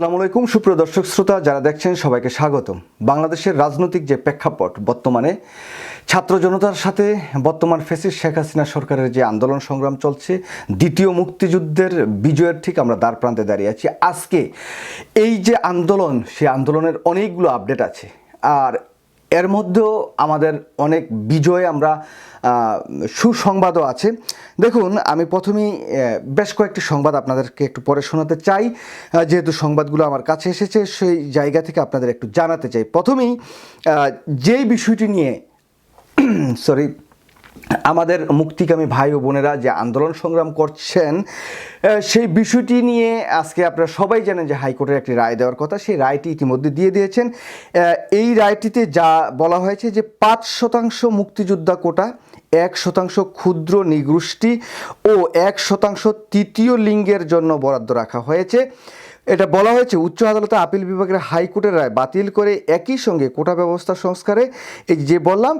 আসসালামু আলাইকুম, সুপ্রিয় দর্শক শ্রোতা, যারা দেখছেন সবাইকে স্বাগতম। বাংলাদেশের রাজনৈতিক যে প্রেক্ষাপট বর্তমানে, ছাত্র জনতার সাথে বর্তমান ফেসিস শেখ হাসিনা সরকারের যে আন্দোলন সংগ্রাম চলছে, দ্বিতীয় মুক্তিযুদ্ধের বিজয়ের ঠিক আমরা দ্বার প্রান্তে দাঁড়িয়ে আছি। আজকে এই যে আন্দোলন, সে আন্দোলনের অনেকগুলো আপডেট আছে। আর এর মধ্যেও আমাদের অনেক বিজয় আমরা সুসংবাদও আছে। দেখুন, আমি প্রথমেই বেশ কয়েকটি সংবাদ আপনাদেরকে একটু পরে শোনাতে চাই। যেহেতু সংবাদগুলো আমার কাছে এসেছে, সেই জায়গা থেকে আপনাদের একটু জানাতে চাই। প্রথমেই যেই বিষয়টি নিয়ে সরি আমাদের মুক্তিকামী ভাই ও বোনেরা যে আন্দোলন সংগ্রাম করছেন সেই বিষয়টি নিয়ে আজকে আপনারা সবাই জানেন যে হাইকোর্টের একটি রায় দেওয়ার কথা। সেই রায়টি ইতিমধ্যে দিয়ে দিয়েছেন। এই রায়টিতে যা বলা হয়েছে যে পাঁচ শতাংশ মুক্তিযোদ্ধা কোটা, এক শতাংশ ক্ষুদ্র নিগোষ্ঠী ও এক শতাংশ তৃতীয় লিঙ্গের জন্য বরাদ্দ রাখা হয়েছে। এটা বলা হয়েছে, উচ্চ আদালতে আপিল বিভাগের হাইকোর্টের রায় বাতিল করে একই সঙ্গে কোটা ব্যবস্থা সংস্কারে, এই যে বললাম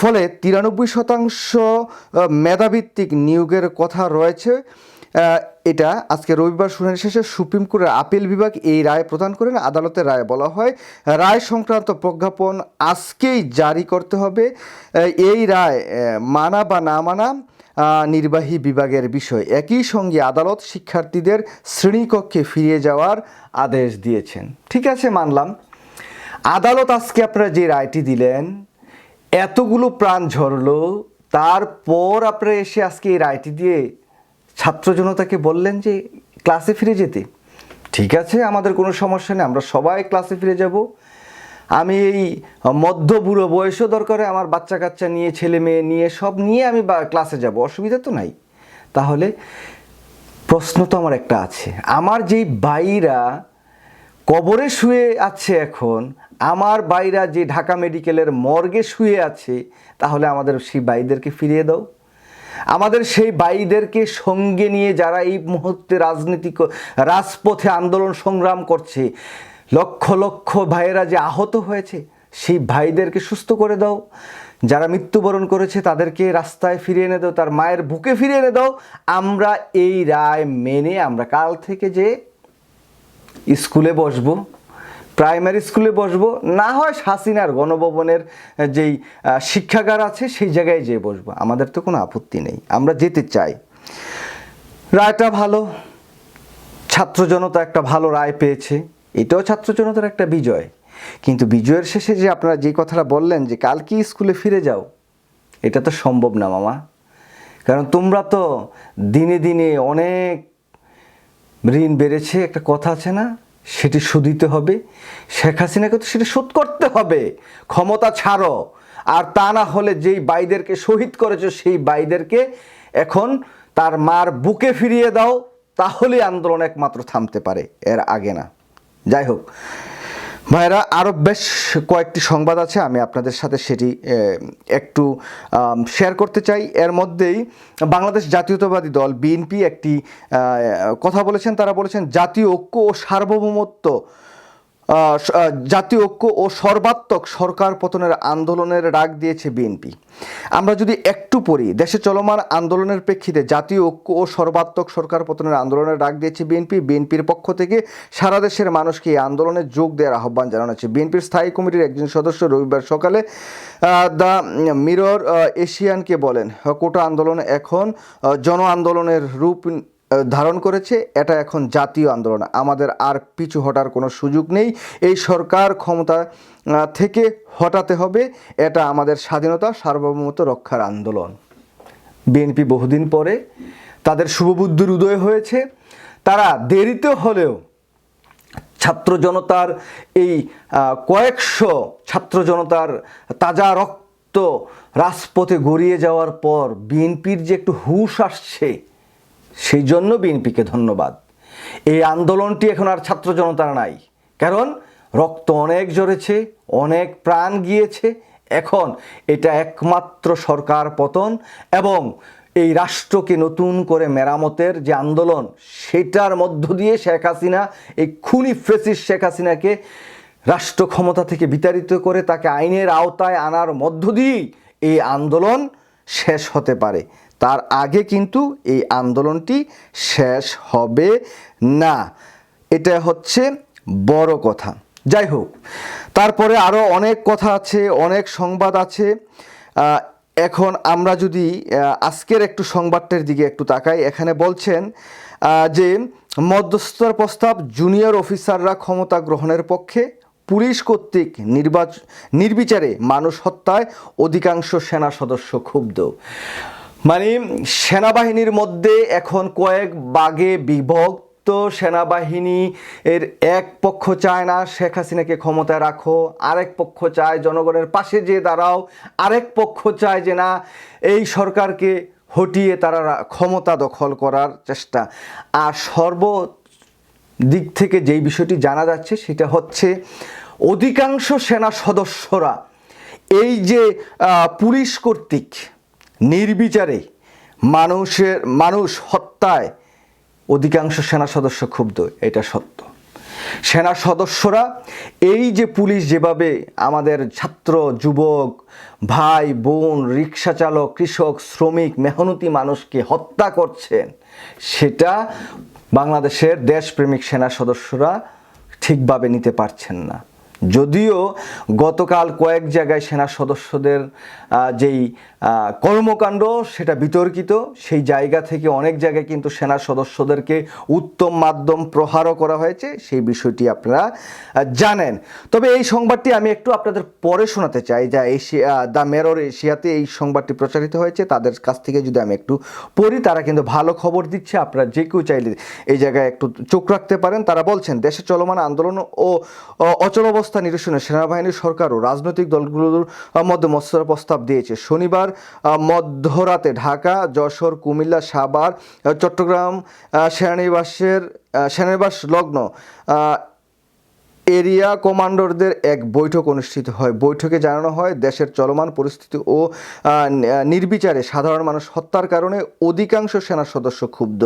ফলে তিরানব্বই শতাংশ মেধাভিত্তিক নিয়োগের কথা রয়েছে। এটা আজকে রবিবার শুনানি শেষে সুপ্রিম কোর্টের আপিল বিভাগ এই রায় প্রদান করেন। আদালতের রায় বলা হয়, রায় সংক্রান্ত প্রজ্ঞাপন আজকেই জারি করতে হবে। এই রায় মানা বা না মানা নির্বাহী বিভাগের বিষয়। একই সঙ্গে আদালত শিক্ষার্থীদের শ্রেণীকক্ষে ফিরিয়ে যাওয়ার আদেশ দিয়েছেন। ঠিক আছে, মানলাম। আদালত আজকে আপনারা যে রায়টি দিলেন, এতগুলো প্রাণ ঝরলো, তারপর আপনারা এসে আজকে এই রায়টি দিয়ে ছাত্র জনতাকে বললেন যে ক্লাসে ফিরে যেতে। ঠিক আছে, আমাদের কোনো সমস্যা নেই, আমরা সবাই ক্লাসে ফিরে যাব। আমি এই মধ্য বুড়ো বয়সও দরকারে আমার বাচ্চা কাচ্চা নিয়ে, ছেলে মেয়ে নিয়ে, সব নিয়ে আমি ক্লাসে যাব। অসুবিধা তো নাই। তাহলে প্রশ্ন তো আমার একটা আছে। আমার যেই বাইরা কবরে শুয়ে আছে এখন, আমার বাইরা যে ঢাকা মেডিকেলের মর্গে শুয়ে আছে, তাহলে আমাদের সেই বাইদেরকে ফিরিয়ে দাও। আমাদের সেই বাইদেরকে সঙ্গে নিয়ে যারা এই মুহূর্তে রাজনীতিক রাজপথে আন্দোলন সংগ্রাম করছে লক্ষ লক্ষ ভাইয়েরা যে আহত হয়েছে, সেই ভাইদেরকে সুস্থ করে দাও। যারা মৃত্যুবরণ করেছে, তাদেরকে রাস্তায় ফিরিয়ে এনে দাও, তার মায়ের বুকে ফিরিয়ে এনে দাও। আমরা এই রায় মেনে আমরা কাল থেকে যে স্কুলে বসবো, প্রাইমারি স্কুলে বসবো, না হয় হাসিনার গণভবনের যেই শিক্ষাগার আছে, সেই জায়গায় যেয়ে বসবো। আমাদের তো কোনো আপত্তি নেই। আমরা যেতে চাই। রায়টা ভালো। ছাত্র জনতা একটা ভালো রায় পেয়েছে। এটাও ছাত্র জনতার একটা বিজয়। কিন্তু বিজয়ের শেষে যে আপনারা যে কথাটা বললেন যে কালকে স্কুলে ফিরে যাও, এটা তো সম্ভব না মামা। কারণ তোমরা তো দিনে দিনে অনেক ঋণ বেড়েছে, একটা কথা আছে না? সেটি শুধিতে হবে। শেখ হাসিনাকে তো সেটা শোধ করতে হবে। ক্ষমতা ছাড়ো। আর তা না হলে যেই বাইদেরকে শহীদ করেছ, সেই বাইদেরকে এখন তার মার বুকে ফিরিয়ে দাও, তাহলেই আন্দোলন একমাত্র থামতে পারে, এর আগে না। যাই হোক ভাইরা আরও বেশ কয়েকটি সংবাদ আছে, আমি আপনাদের সাথে সেটি একটু শেয়ার করতে চাই। এর মধ্যেই বাংলাদেশ জাতীয়তাবাদী দল, বিএনপি একটি কথা বলেছেন। তারা বলেছেন, জাতীয় ঐক্য ও সার্বভৌমত্ব জাতীয় ঐক্য ও সর্বাত্মক সরকার পতনের আন্দোলনের ডাক দিয়েছে বিএনপি। আমরা যদি একটু পড়ি, দেশে চলমান আন্দোলনের প্রেক্ষিতে জাতীয় ঐক্য ও সর্বাত্মক সরকার পতনের আন্দোলনের ডাক দিয়েছে বিএনপি। বিএনপির পক্ষ থেকে সারা দেশের মানুষকে এই আন্দোলনে যোগ দেওয়ার আহ্বান জানানো হচ্ছে। বিএনপির স্থায়ী কমিটির একজন সদস্য রবিবার সকালে দ্য মিরর এশিয়ানকে বলেন, কোটা আন্দোলন এখন জন আন্দোলনের রূপ ধারণ করেছে, এটা এখন জাতীয় আন্দোলন। আমাদের আর পিছু হটার কোনো সুযোগ নেই। এই সরকার ক্ষমতা থেকে হটাতে হবে, এটা আমাদের স্বাধীনতা, সার্বভৌমত্ব রক্ষার আন্দোলন। বিএনপি বহুদিন পরে তাদের শুভবুদ্ধির উদয় হয়েছে। তারা দেরিতে হলেও ছাত্র জনতার এই কয়েকশো ছাত্র জনতার তাজা রক্ত রাজপথে গড়িয়ে যাওয়ার পর বিএনপির যে একটু হুঁশ আসছে সেই জন্য বিএনপিকে ধন্যবাদ। এই আন্দোলনটি এখন আর ছাত্র জনতার নাই। কারণ রক্ত অনেক ঝরেছে, অনেক প্রাণ গিয়েছে। এখন এটা একমাত্র সরকার পতন এবং এই রাষ্ট্রকে নতুন করে মেরামতের যে আন্দোলন, সেটার মধ্য দিয়ে শেখ হাসিনা, এই খুনি ফ্রেসিস শেখ হাসিনাকে রাষ্ট্র ক্ষমতা থেকে বিতাড়িত করে তাকে আইনের আওতায় আনার মধ্য দিয়েই এই আন্দোলন শেষ হতে পারে। তার আগে কিন্তু এই আন্দোলনটি শেষ হবে না। এটা হচ্ছে বড় কথা। যাই হোক, তারপরে আরও অনেক কথা আছে, অনেক সংবাদ আছে। এখন আমরা যদি আজকের একটু সংবাদটার দিকে একটু তাকাই। এখানে বলছেন যে মধ্যস্থতার প্রস্তাব জুনিয়র অফিসাররা ক্ষমতা গ্রহণের পক্ষে পুলিশ কর্তৃক নির্বাচ, নির্বিচারে মানুষ হত্যায় অধিকাংশ সেনা সদস্য ক্ষুব্ধ। মানে সেনাবাহিনীর মধ্যে এখন কয়েক বাগে বিভক্ত তো সেনাবাহিনী, এর এক পক্ষ চায় না শেখ হাসিনাকে ক্ষমতায় রাখো, আরেক পক্ষ চায় জনগণের পাশে যে দাঁড়াও, আরেক পক্ষ চায় যে না, এই সরকারকে হটিয়ে তারা ক্ষমতা দখল করার চেষ্টা। আর সর্ব দিক থেকে যেই বিষয়টি জানা যাচ্ছে সেটা হচ্ছে অধিকাংশ সেনা সদস্যরা এই যে পুলিশ কর্তৃক নির্বিচারে মানুষের, মানুষ হত্যায় অধিকাংশ সেনা সদস্য ক্ষুব্ধ, এটা সত্য। সেনা সদস্যরা এই যে পুলিশ যেভাবে আমাদের ছাত্র, যুবক, ভাই, বোন, রিক্সা চালক, কৃষক, শ্রমিক, মেহনতি মানুষকে হত্যা করছেন, সেটা বাংলাদেশের দেশপ্রেমিক সেনা সদস্যরা ঠিকভাবে নিতে পারছেন না। যদিও গতকাল কয়েক জায়গায় সেনা সদস্যদের যেই কর্মকাণ্ড সেটা বিতর্কিত। সেই জায়গা থেকে অনেক জায়গায় কিন্তু সেনা সদস্যদেরকে উত্তম মাধ্যম প্রহারও করা হয়েছে। সেই বিষয়টি আপনারা জানেন। তবে এই সংবাদটি আমি একটু আপনাদের পরে শোনাতে চাই। যা এশিয়া দ্য মেরর এশিয়াতে এই সংবাদটি প্রচারিত হয়েছে। তাদের কাছ থেকে যদি আমি একটু পড়ি, তারা কিন্তু ভালো খবর দিচ্ছে। আপনারা যে কেউ চাইলে এই জায়গায় একটু চোখ রাখতে পারেন। তারা বলছেন, দেশে চলমান আন্দোলন ও অচল অবস্থা নিরসনে সেনাবাহিনী সরকার ও রাজনৈতিক দলগুলোর মধ্যে মস্তর প্রস্তাব দিয়েছে। শনিবার মধ্যরাতে ঢাকা, যশোর, কুমিল্লা, সাভার চট্টগ্রাম সেনানিবাসের সেনানিবাস লগ্ন এরিয়া কমান্ডারদের এক বৈঠক অনুষ্ঠিত হয়। বৈঠকে জানানো হয়, দেশের চলমান পরিস্থিতি ও নির্বিচারে সাধারণ মানুষ হত্যার কারণে অধিকাংশ সেনা সদস্য ক্ষুব্ধ।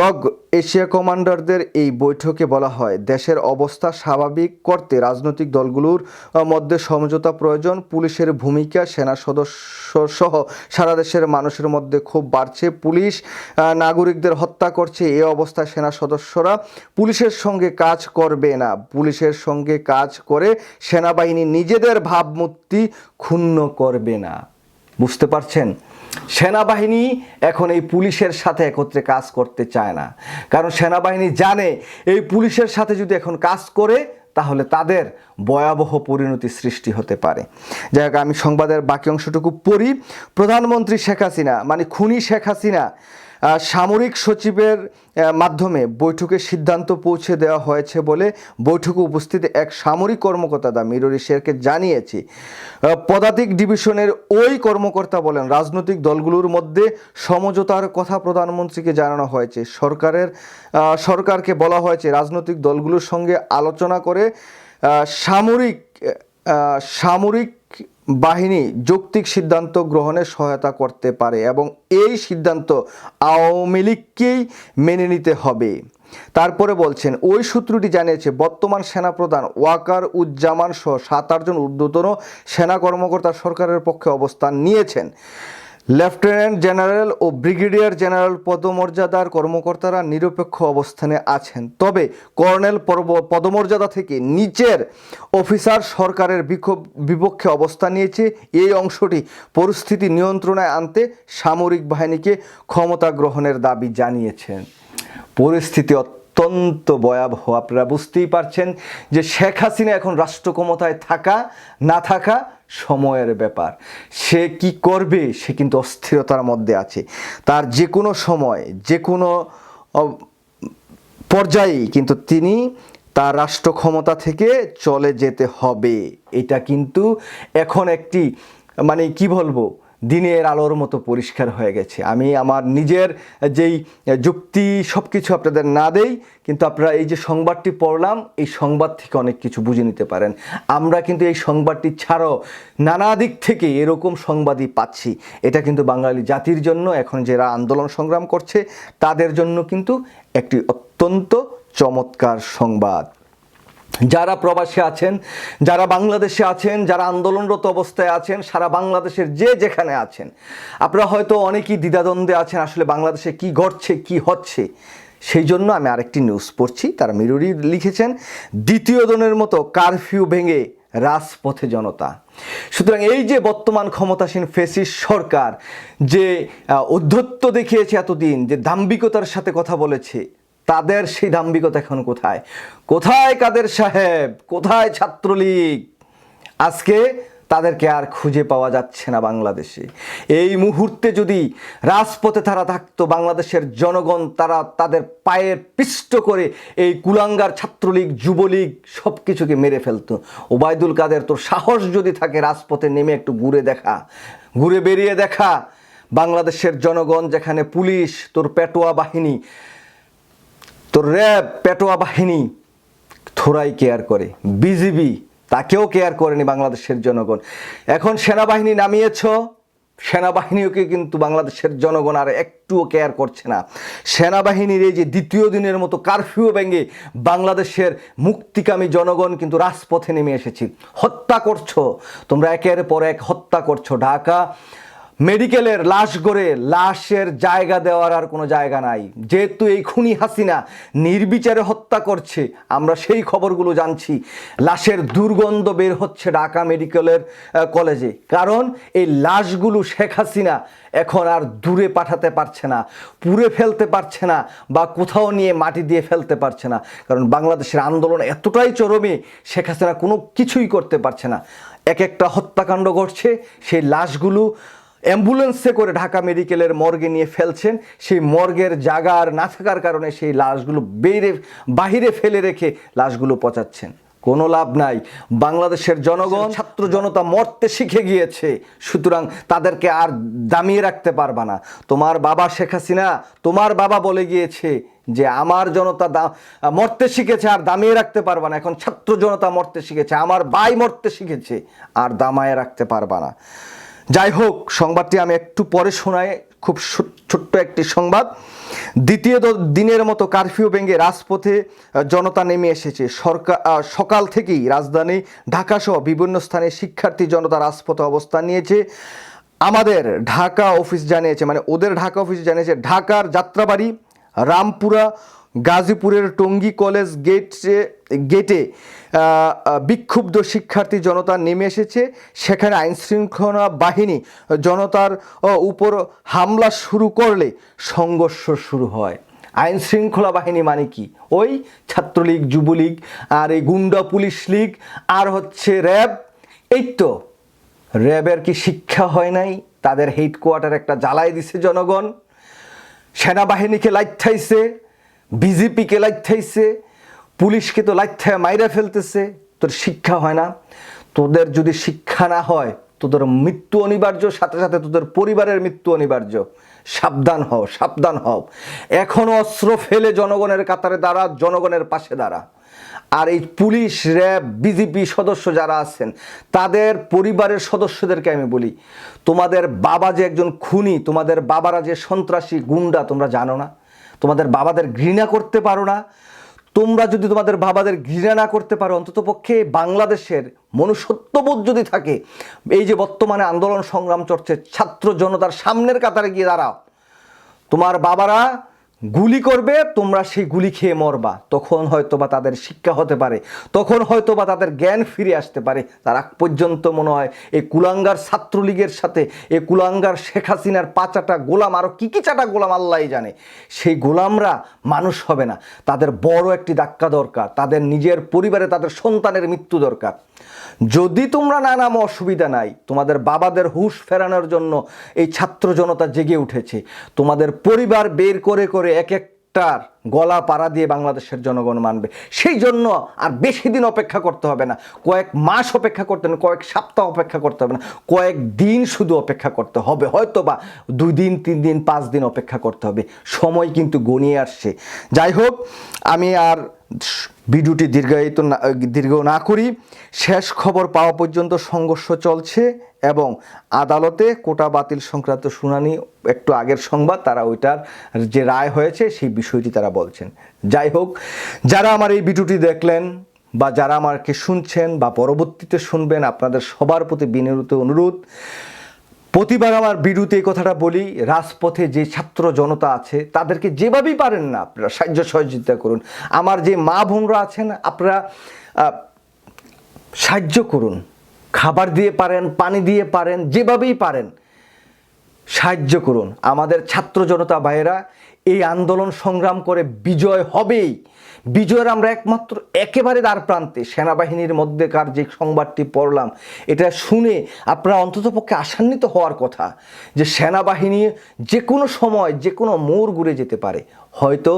লগ এশিয়া কমান্ডারদের এই বৈঠকে বলা হয়, দেশের অবস্থা স্বাভাবিক করতে রাজনৈতিক দলগুলোর মধ্যে সমঝোতা প্রয়োজন, পুলিশের ভূমিকা, সেনা সদস্য সহ সারা দেশের মানুষের মধ্যে খুব বাড়ছে, পুলিশ নাগরিকদের হত্যা করছে, এ অবস্থায় সেনা সদস্যরা পুলিশের সঙ্গে কাজ করবে না, পুলিশের সঙ্গে কাজ করে সেনাবাহিনী নিজেদের ভাবমূর্তি ক্ষুণ্ণ করবে না। বুঝতে পারছেন? সেনাবাহিনী এখন এই পুলিশের সাথে একত্রে কাজ করতে চায় না। কারণ সেনাবাহিনী জানে এই পুলিশের সাথে যদি এখন কাজ করে, তাহলে তাদের ভয়াবহ পরিণতি সৃষ্টি হতে পারে। যাই হোক, আমি সংবাদের বাকি অংশটুকু পড়ি। প্রধানমন্ত্রী শেখ হাসিনা মানে খুনি শেখ হাসিনা সামরিক সচিবের মাধ্যমে বৈঠকে সিদ্ধান্ত পৌঁছে দেওয়া হয়েছে বলে বৈঠকে উপস্থিত এক সামরিক কর্মকর্তা দা মিররি শেরকে জানিয়েছি। পদাতিক ডিভিশনের ওই কর্মকর্তা বলেন, রাজনৈতিক দলগুলোর মধ্যে সমঝোতার কথা প্রধানমন্ত্রীকে জানানো হয়েছে। সরকারের সরকারকে বলা হয়েছে, রাজনৈতিক দলগুলোর সঙ্গে আলোচনা করে সামরিক সামরিক বাহিনী যৌক্তিক সিদ্ধান্ত গ্রহণে সহায়তা করতে পারে এবং এই সিদ্ধান্ত আওয়ামী লীগকেই মেনে নিতে হবে। তারপরে বলছেন, ওই সূত্রটি জানিয়েছে, বর্তমান সেনাপ্রধান ওয়াকার উজ্জামান সহ সাত আটজন ঊর্ধ্বতন সেনা কর্মকর্তা সরকারের পক্ষে অবস্থান নিয়েছেন। লেফটেন্যান্ট জেনারেল ও ব্রিগেডিয়ার জেনারেল পদমর্যাদার কর্মকর্তারা নিরপেক্ষ অবস্থানে আছেন। তবে কর্নেল পদমর্যাদা থেকে নিচের অফিসার সরকারের বিক্ষোভ- বিপক্ষে অবস্থান নিয়েছে। এই অংশটি পরিস্থিতি নিয়ন্ত্রণে আনতে সামরিক বাহিনীকে ক্ষমতা গ্রহণের দাবি জানিয়েছেন। পরিস্থিতি অত্যন্ত ভয়াবহ, আপনারা বুঝতেই পারছেন যে শেখ হাসিনা এখন রাষ্ট্র ক্ষমতায় থাকা, না থাকা সময়ের ব্যাপার। সে কি করবে, সে কিন্তু অস্থিরতার মধ্যে আছে। তার যে কোনো সময় যে কোনো পর্যায়ে কিন্তু তিনি তার রাষ্ট্র ক্ষমতা থেকে চলে যেতে হবে। এটা কিন্তু এখন একটি মানে কি বলব দিনের আলোর মতো পরিষ্কার হয়ে গেছে। আমি আমার নিজের যেই যুক্তি সব কিছু আপনাদের না দেই, কিন্তু আপনারা এই যে সংবাদটি পড়লাম, এই সংবাদ থেকে অনেক কিছু বুঝে নিতে পারেন। আমরা কিন্তু এই সংবাদটি ছাড়াও নানা দিক থেকে এরকম সংবাদই পাচ্ছি। এটা কিন্তু বাঙালি জাতির জন্য, এখন যারা আন্দোলন সংগ্রাম করছে, তাদের জন্য কিন্তু একটি অত্যন্ত চমৎকার সংবাদ। যারা প্রবাসী আছেন, যারা বাংলাদেশে আছেন, যারা আন্দোলনরত অবস্থায় আছেন, সারা বাংলাদেশের যে যেখানে আছেন, আপনারা হয়তো অনেকেই দ্বিধাদ্বন্দ্বে আছেন আসলে বাংলাদেশে কি ঘটছে, কি হচ্ছে। সেই জন্য আমি আরেকটি নিউজ পড়ছি, তারা মিরুরি লিখেছেন, দ্বিতীয় দিনের মতো কারফিউ ভেঙে রাজপথে জনতা। সুতরাং এই যে বর্তমান ক্ষমতাসীন ফেসিস সরকার, যে ঔদ্ধত্য দেখিয়েছে এতদিন, যে দাম্ভিকতার সাথে কথা বলেছে তাদের সেই দাম্ভিকতা এখন কোথায়? কোথায় কাদের সাহেব? কোথায় ছাত্রলীগ? আজকে তাদেরকে আর খুঁজে পাওয়া যাচ্ছে না বাংলাদেশে। এই মুহূর্তে যদি রাজপথে তারা থাকতো, বাংলাদেশের জনগণ তারা তাদের পায়ের পিষ্ট করে এই কুলাঙ্গার ছাত্রলীগ, যুবলীগ সব কিছুকে মেরে ফেলতো। ওবায়দুল কাদের তোর সাহস যদি থাকে রাজপথে নেমে একটু ঘুরে দেখা, ঘুরে বেরিয়ে দেখা। বাংলাদেশের জনগণ যেখানে পুলিশ, তোর পেটোয়া বাহিনী তোর র্যাব, পেটোয়া বাহিনী থোড়াই কেয়ার করে। বিজিবি তাকেও কেয়ার করেনি বাংলাদেশের জনগণ। এখন সেনাবাহিনী নামিয়েছ, সেনাবাহিনীকে কিন্তু বাংলাদেশের জনগণ আর একটুও কেয়ার করছে না। সেনাবাহিনীর এই যে দ্বিতীয় দিনের মতো কারফিউ ভেঙে বাংলাদেশের মুক্তিকামী জনগণ কিন্তু রাজপথে নেমে এসেছি। হত্যা করছ, তোমরা একের পর এক হত্যা করছ। ঢাকা মেডিকেলের লাশ গড়ে লাশের জায়গা দেওয়ার আর কোনো জায়গা নাই। যেহেতু এই খুনি হাসিনা নির্বিচারে হত্যা করছে, আমরা সেই খবরগুলো জানছি। লাশের দুর্গন্ধ বের হচ্ছে ঢাকা মেডিকেলের কলেজে। কারণ এই লাশগুলো শেখ হাসিনা এখন আর দূরে পাঠাতে পারছে না, পুড়ে ফেলতে পারছে না, বা কোথাও নিয়ে মাটি দিয়ে ফেলতে পারছে না। কারণ বাংলাদেশের আন্দোলন এতটাই চরমে, শেখ হাসিনা কোনো কিছুই করতে পারছে না। এক একটা হত্যাকাণ্ড ঘটছে, সেই লাশগুলো অ্যাম্বুলেন্সে করে ঢাকা মেডিকেলের মর্গে নিয়ে ফেলছেন। সেই মর্গের জায়গা আর না থাকার কারণে সেই লাশগুলো বেরে বাহিরে ফেলে রেখে লাশগুলো পচাচ্ছেন। কোনো লাভ নাই। বাংলাদেশের জনগণ, ছাত্র জনতা মরতে শিখে গিয়েছে। সুতরাং তাদেরকে আর দামিয়ে রাখতে পারবা না। তোমার বাবা শেখ হাসিনা, তোমার বাবা বলে গিয়েছে যে আমার জনতা মরতে শিখেছে, আর দামিয়ে রাখতে পারবা না। এখন ছাত্র জনতা মরতে শিখেছে, আমার ভাই মরতে শিখেছে, আর দামায়ে রাখতে পারবা না। যাই হোক, সংবাদটি আমি একটু পরে শোনাই। খুব ছোট্ট একটি সংবাদ। দ্বিতীয় দিনের মতো কারফিউ ভেঙে রাজপথে জনতা নেমে এসেছে। সরকার সকাল থেকেই রাজধানী ঢাকাসহ বিভিন্ন স্থানে শিক্ষার্থী জনতা রাজপথে অবস্থান নিয়েছে। আমাদের ঢাকা অফিস জানিয়েছে মানে ওদের ঢাকা অফিস জানিয়েছে, ঢাকার যাত্রাবাড়ি, রামপুরা, গাজীপুরের টঙ্গী কলেজ গেটে গেটে বিক্ষুব্ধ শিক্ষার্থী জনতা নেমে এসেছে। সেখানে আইন শৃঙ্খলা বাহিনী জনতার উপর হামলা শুরু করলে সংঘর্ষ শুরু হয়। আইন শৃঙ্খলা বাহিনী মানে কি? ওই ছাত্রলীগ, যুবলীগ, আর এই গুন্ডা পুলিশ লীগ, আর হচ্ছে র্যাব। এই তো, র্যাবের কি শিক্ষা হয় নাই? তাদের হেডকোয়ার্টার একটা জ্বালাই দিছে জনগণ। সেনাবাহিনীকে লাইথাইছে বিজেপিকে লাইথাইছে পুলিশকে তো লাইথায় মাইরা ফেলতেছে, তোর শিক্ষা হয় না। তোদের যদি শিক্ষা না হয়, তোদের মৃত্যু অনিবার্য, সাথে সাথে তোদের পরিবারের মৃত্যু অনিবার্য। সাবধান হও সাবধান হও। এখনও অস্ত্র ফেলে জনগণের কাতারে দাঁড়া, জনগণের পাশে দাঁড়া। আর এই পুলিশ, র্যাব বিজেপি সদস্য যারা আছেন, তাদের পরিবারের সদস্যদেরকে আমি বলি, তোমাদের বাবা যে একজন খুনি, তোমাদের বাবারা যে সন্ত্রাসী গুন্ডা, তোমরা জানো না। তোমাদের বাবাদের ঘৃণা করতে পারো না। তোমরা যদি তোমাদের বাবাদের ঘৃণা না করতে পারো অন্তত পক্ষে বাংলাদেশের মনুষ্যত্ববোধ যদি থাকে, এই যে বর্তমানে আন্দোলন সংগ্রাম চর্চে ছাত্র জনতার সামনের কাতারে গিয়ে দাঁড়াও। তোমার বাবারা গুলি করবে, তোমরা সেই গুলি খেয়ে মরবা। তখন হয়তো বা তাদের শিক্ষা হতে পারে, তখন হয়তো বা তাদের জ্ঞান ফিরে আসতে পারে। তার আগ পর্যন্ত মনে হয়, এই কুলাঙ্গার ছাত্রলীগের সাথে, এই কুলাঙ্গার শেখ হাসিনার পাঁচাটা গোলাম আরও কী কী চাটা গোলাম আল্লাহ জানে। সেই গোলামরা মানুষ হবে না। তাদের বড় একটি ধাক্কা দরকার, তাদের নিজের পরিবারে তাদের সন্তানের মৃত্যু দরকার। যদি তোমরা না নামো, অসুবিধা নাই। তোমাদের বাবাদের হুঁশ ফেরানোর জন্য এই ছাত্র জনতা জেগে উঠেছে। তোমাদের পরিবার বের করে করে এক একটার গলা পাড়া দিয়ে বাংলাদেশের জনগণ মানবে। সেই জন্য আর বেশি দিন অপেক্ষা করতে হবে না। কয়েক মাস অপেক্ষা করতে হবে না, কয়েক সপ্তাহ অপেক্ষা করতে হবে না। কয়েক দিন শুধু অপেক্ষা করতে হবে হয়তো বা দুই দিন, তিন দিন, পাঁচ দিন অপেক্ষা করতে হবে। সময় কিন্তু গনিয়ে আসছে। যাই হোক, আমি আর ভিডিওটি দীর্ঘায়িত না, দীর্ঘ না করি। শেষ খবর পাওয়া পর্যন্ত সংঘর্ষ চলছে এবং আদালতে কোটা বাতিল সংক্রান্ত শুনানি, একটু আগের সংবাদ, তারা ওইটার যে রায় হয়েছে, সেই বিষয়টি তারা বলছেন। যাই হোক, যারা আমার এই ভিডিওটি দেখলেন বা যারা আমাকে শুনছেন বা পরবর্তীতে শুনবেন, আপনাদের সবার প্রতি বিনীত অনুরোধ। প্রতিবার আমার বিরুতে এই কথাটা বলি, রাজপথে যে ছাত্র জনতা আছে, তাদেরকে যেভাবেই পারেন না, আপনারা সাহায্য সহযোগিতা করুন। আমার যে মা বোনরা আছেন, আপনারা সাহায্য করুন। খাবার দিয়ে পারেন, পানি দিয়ে পারেন, যেভাবেই পারেন। সাহায্য করুন। আমাদের ছাত্র জনতা ভাইয়েরা, এই আন্দোলন সংগ্রাম করে বিজয় হবেই। বিজয়ের আমরা একমাত্র একেবারে দ্বার প্রান্তে। সেনাবাহিনীর মধ্যেকার যে সংবাদটি পড়লাম, এটা শুনে আপনারা অন্ততপক্ষে আশান্বিত হওয়ার কথা যে সেনাবাহিনী যে কোনো সময়, যে কোনো মোড় ঘুরে যেতে পারে। হয়তো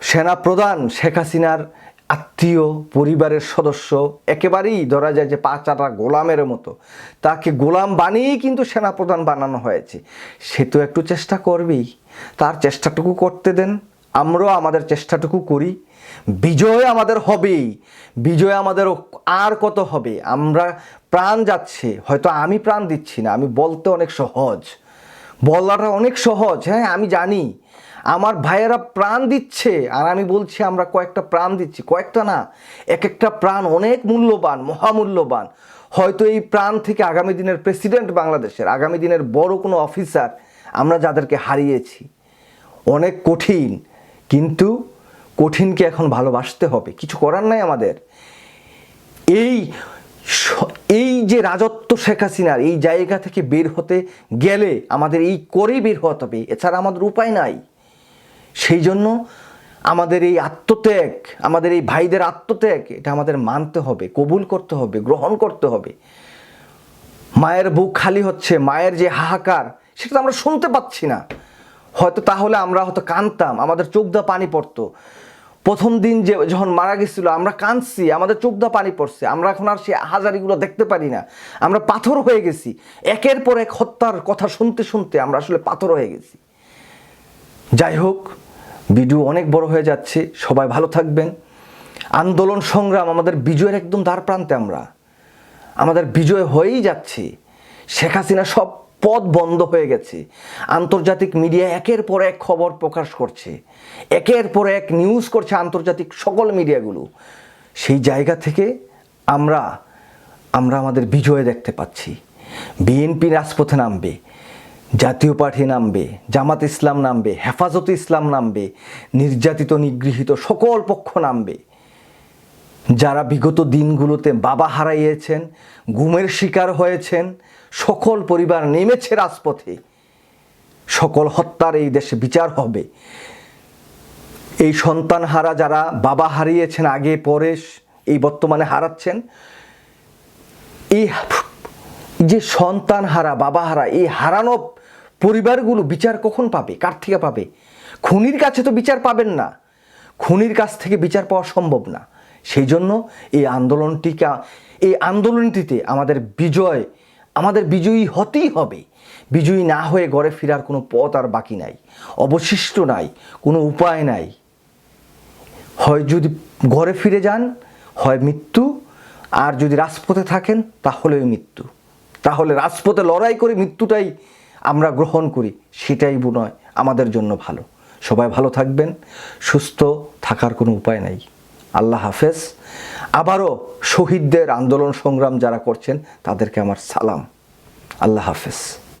সেনা প্রধান শেখ হাসিনার আত্মীয়, পরিবারের সদস্য, একেবারেই ধরা যায় যে পা চাটা গোলামের মতো। তাকে গোলাম বানিয়েই কিন্তু সেনাপ্রধান বানানো হয়েছে। সে তো একটু চেষ্টা করবেই। তার চেষ্টাটুকু করতে দেন। আমরাও আমাদের চেষ্টাটুকু করি। বিজয় আমাদের হবেই। বিজয় আমাদের আর কত হবে? আমরা প্রাণ যাচ্ছে। হয়তো আমি প্রাণ দিচ্ছি না। আমি বলতে অনেক সহজ। বলাটা অনেক সহজ। হ্যাঁ আমি জানি। আমার ভাইয়েরা প্রাণ দিচ্ছে, আর আমি বলছি, আমরা কয়েকটা প্রাণ দিচ্ছি। কয়েকটা না এক একটা প্রাণ অনেক মূল্যবান, মহামূল্যবান। হয়তো এই প্রাণ থেকে আগামী দিনের প্রেসিডেন্ট বাংলাদেশের, আগামী দিনের বড় কোনো অফিসার আমরা যাদেরকে হারিয়েছি। অনেক কঠিন, কিন্তু কঠিনকে এখন ভালোবাসতে হবে। কিছু করার নাই আমাদের। এই এই যে রাজত্ব শেখ হাসিনার, এই জায়গা থেকে বের হতে গেলে আমাদের এই করেই বের হতে হবে। এছাড়া আমাদের উপায় নাই। সেই জন্য আমাদের এই আত্মত্যাগ, আমাদের এই ভাইদের আত্মত্যাগ, এটা আমাদের মানতে হবে, কবুল করতে হবে, গ্রহণ করতে হবে। মায়ের বুক খালি হচ্ছে, মায়ের যে হাহাকার, সেটা তো আমরা শুনতে পাচ্ছি না। হয়তো তাহলে আমরা হয়তো কাঁদতাম, আমাদের চোখ দা পানি পড়তো। প্রথম দিন যে যখন মারা গেছিল, আমরা কাঁদছি, আমাদের চোখ দা পানি পড়ছে। আমরা এখন আর সে হাজারিগুলো দেখতে পারি না। আমরা পাথর হয়ে গেছি। একের পর এক হত্যার কথা শুনতে শুনতে আমরা আসলে পাথর হয়ে গেছি। যাই হোক ভিডিও অনেক বড় হয়ে যাচ্ছে, সবাই ভালো থাকবেন। আন্দোলন সংগ্রাম আমাদের বিজয়ের একদম দ্বার প্রান্তে আমরা। আমাদের বিজয় হয়েই যাচ্ছে। শেখ হাসিনা সব পথ বন্ধ হয়ে গেছে। আন্তর্জাতিক মিডিয়া একের পর এক খবর প্রকাশ করছে। একের পর এক নিউজ করছে আন্তর্জাতিক সকল মিডিয়াগুলো। সেই জায়গা থেকে আমরা আমরা আমাদের বিজয় দেখতে পাচ্ছি। বিএনপি রাজপথে নামবে। জাতীয় পার্টি নামবে, জামাত ইসলাম নামবে, হেফাজত ইসলাম নামবে, নির্যাতিত, নিগৃহীত সকল পক্ষ নামবে। যারা বিগত দিনগুলোতে বাবা হারাইয়েছেন, গুমের শিকার হয়েছেন, সকল পরিবার নেমেছে রাজপথে। সকল হত্যার এই দেশে বিচার হবে। এই সন্তান হারা যারা বাবা হারিয়েছেন, আগে, পরে এই বর্তমানে হারাচ্ছেন, এই যে সন্তান হারা বাবা হারা, এই হারানো পরিবারগুলো বিচার কখন পাবে? কার থেকে পাবে? খুনির কাছে তো বিচার পাবেন না। খুনির কাছ থেকে বিচার পাওয়া সম্ভব না। সেই জন্য এই আন্দোলনটিকে, এই আন্দোলনটিতে আমাদের বিজয়, আমাদের বিজয়ী হতেই হবে। বিজয়ী না হয়ে ঘরে ফেরার কোনো পথ আর বাকি নাই। অবশিষ্ট নাই, কোনো উপায় নাই। হয় যদি ঘরে ফিরে যান, হয় মৃত্যু। আর যদি রাজপথে থাকেন তাহলে ওই মৃত্যু। তাহলে রাজপথে লড়াই করে মৃত্যুটাই আমরা গ্রহণ করি, সেটাই নয় আমাদের জন্য ভালো। সবাই ভালো থাকবেন, সুস্থ থাকার কোনো উপায় নাই। আল্লাহ হাফেজ। আবারও শহীদদের আন্দোলন সংগ্রাম যারা করছেন, তাদেরকে আমার সালাম। আল্লাহ হাফেজ।